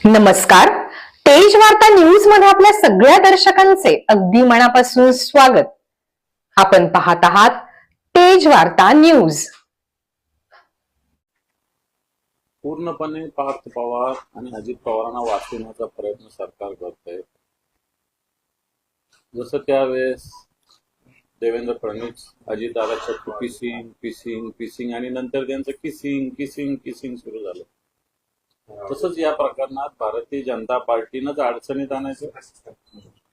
नमस्कार. तेज वार्ता न्यूजमध्ये आपल्या सगळ्या दर्शकांचे अगदी मनापासून स्वागत. आपण पाहत आहात तेज वार्ता न्यूज पूर्णपणे पार्थ पवार आणि अजित पवारांना वाचवण्याचा प्रयत्न सरकार करत आहे जसं त्यावेळेस देवेंद्र फडणवीस अजितदादाच्या पिसिंग पिसिंग पिसिंग आणि नंतर त्यांचं किसिंग किसिंग किसिंग सुरू झालं. तसंच या प्रकरणात भारतीय जनता पार्टीनंच अडचणीत आणायचं.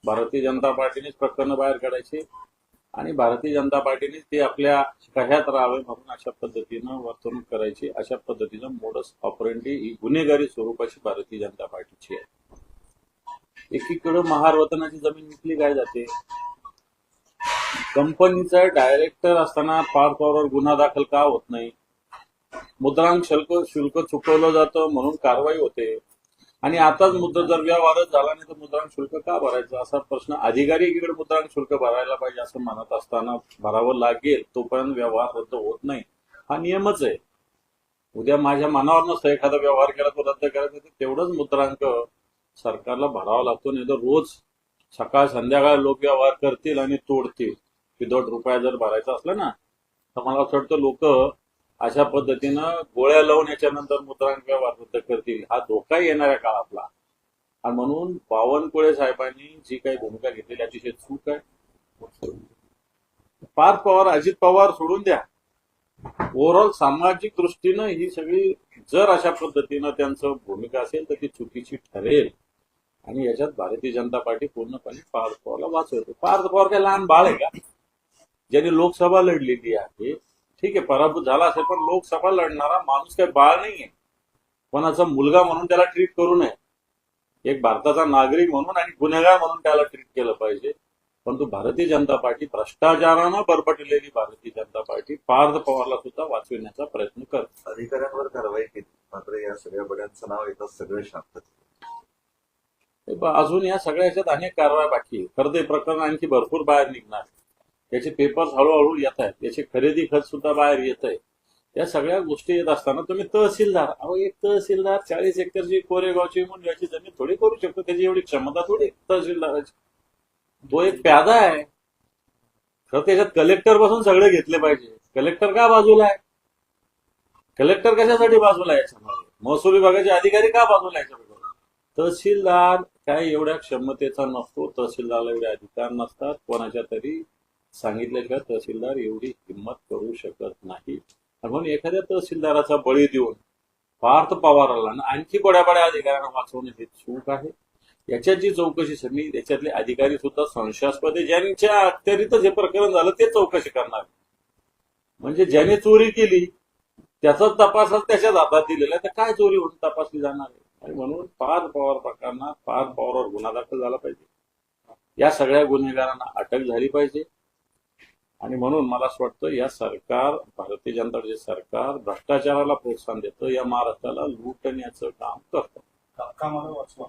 भारतीय जनता पार्टीनेच प्रकरणं बाहेर काढायची आणि भारतीय जनता पार्टीने ते आपल्या कह्यात राहावे म्हणून अशा पद्धतीनं वर्तणूक करायची अशा पद्धतीनं मोडस ऑपरेंटी ही गुन्हेगारी स्वरूपाची भारतीय जनता पार्टीची आहे. एकीकडं महारवतनाची जमीन विकली काय जाते? कंपनीचा डायरेक्टर असताना पार पॉवरवर गुन्हा दाखल का होत नाही? मुद्रांक शुल्क शुल्क चुकवलं जातं म्हणून कारवाई होते. आणि आताच मुद्रा जर व्यवहारच झाला नाही तर मुद्रांक शुल्क का भरायचं? असा प्रश्न अधिकारी एकीकडे मुद्रांक शुल्क भरायला पाहिजे असं म्हणत असताना भरावं लागेल तोपर्यंत व्यवहार रद्द होत नाही. हा नियमच आहे. उद्या माझ्या मनावर नसतं एखादा व्यवहार केला तो रद्द करायचा तर तेवढंच मुद्रांक सरकारला भरावा लागतो नाही तर रोज सकाळ संध्याकाळ लोक व्यवहार करतील आणि तोडतील. विदोट रुपया जर भरायचा असला ना तर मला असं वाटतं लोक अशा पद्धतीनं गोळ्या लावून याच्यानंतर मुद्रांक व्यवहार रद्द करतील. हा धोका येणाऱ्या काळातला. आणि म्हणून बावनकुळे साहेबांनी जी काही भूमिका घेतलेली अतिशय चूक आहे. पार्थ पवार अजित पवार सोडून द्या. ओव्हरऑल सामाजिक दृष्टीनं ही सगळी जर अशा पद्धतीनं त्यांचं भूमिका असेल तर ती चुकीची ठरेल. आणि याच्यात भारतीय जनता पार्टी पूर्णपणे पार्थ पवारला वाचवते. पार्थ पवार काय लहान बाळ आहे का? ज्यांनी लोकसभा लढलेली आहे ठीक आहे पराभूत झाला असेल पण लोकसभा लढणारा माणूस काही बाळ नाहीये. कोणाचा मुलगा म्हणून त्याला ट्रीट करू नये. एक भारताचा नागरिक म्हणून आणि गुन्हेगार म्हणून त्याला ट्रीट केलं पाहिजे. परंतु भारतीय जनता पार्टी भ्रष्टाचारानं बरबटलेली भारतीय जनता पार्टी पार्थ पवारला सुद्धा वाचविण्याचा प्रयत्न करते. अधिकाऱ्यांवर कारवाई केली. मात्र या सगळ्या बड्यांचं नाव येतात सगळे शांत. अजून या सगळ्या ह्याच्यात अनेक कारवाई बाकी ते प्रकरण आणखी भरपूर बाहेर निघणार त्याचे पेपर्स हळूहळू येत आहेत याचे खरेदी खर्च सुद्धा बाहेर येत आहे या सगळ्या गोष्टी येत असताना तुम्ही तहसीलदार. अहो एक तहसीलदार चाळीस एकरची कोरेगावची म्हणून याची जमीन थोडी करू शकतो. त्याची एवढी क्षमता थोडी तहसीलदाराची. तो एक प्यादा आहे. खरं त्याच्यात कलेक्टर बसून सगळे घेतले पाहिजे. कलेक्टर का बाजूला आहे? कलेक्टर कशासाठी बाजूला याच्यामध्ये? महसूल विभागाचे अधिकारी का बाजूला याच्याबरोबर याच्यामध्ये? तहसीलदार काय एवढ्या क्षमतेचा नसतो. तहसीलदारला एवढे अधिकार नसतात. कोणाच्या तरी सांगितल्याशिवाय तहसीलदार एवढी हिंमत करू शकत नाही. म्हणून एखाद्या तहसीलदाराचा बळी देऊन पार्थ पवाराला आणखी बड्या बड्या अधिकाऱ्यांना वाचवणे हे चूक आहे. जी चौकशी समिती याच्यातले अधिकारी सुद्धा संशयास्पद आहे. ज्यांच्या अखत्यारीतच हे प्रकरण झालं ते चौकशी करणार. म्हणजे ज्याने चोरी केली त्याचा तपासच त्याच्याच हातात दिलेला तर काय चोरी होऊन तपासली जाणार आहे? आणि म्हणून पार पवार प्रकरणात पार पवारवर गुन्हा दाखल झाला पाहिजे. या सगळ्या गुन्हेगारांना अटक झाली पाहिजे. आणि म्हणून मला असं वाटतं या सरकार भारतीय जनता पार्टीचे सरकार भ्रष्टाचाराला प्रोत्साहन देतं या महाराष्ट्राला लुटण्याचं काम करतं. काका वाचवा